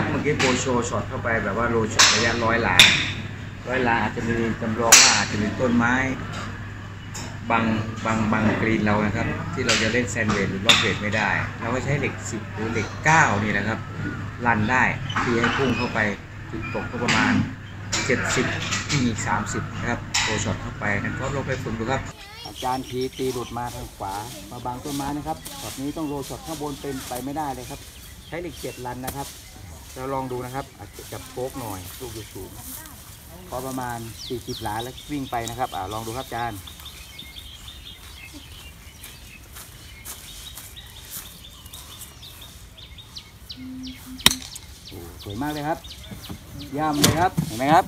ครับเมื่อกี้โปรโชช็อตเข้าไปแบบว่าโลช็อตระยะร้อยหลาร้อยหลาอาจจะมีจำลองว่าอาจจะมีต้นไม้บางบางบางกรีนเรานะครับ ที่เราจะเล่นแซนเวทหรือล็อกเวทไม่ได้ เราก็ใช้เหล็ก 10 หรือเหล็ก 9 นี่นะครับรันได้ที่ให้พุ่งเข้าไปจุดตกก็ประมาณ 70ที่มี30 นะครับโปรช็อตเข้าไปนั้นก็ลงไปฝึกดูครับอาจารย์พีตีหลุดมาทางขวา มาบางต้นไม้นะครับช็อตนี้ต้องโรช็อตข้างบนเป็นไปไม่ได้เลยครับ ใช้เหล็กเจ็ดรันนะครับ เราลองดูนะครับอาจจะจับโคกหน่อยลูกอยู่สูงพอประมาณ 40 หลาแล้ววิ่งไปนะครับอ่าลองดูครับอาจารย์สวยมากเลยครับย่ำเลยครับ เห็นไหมครับ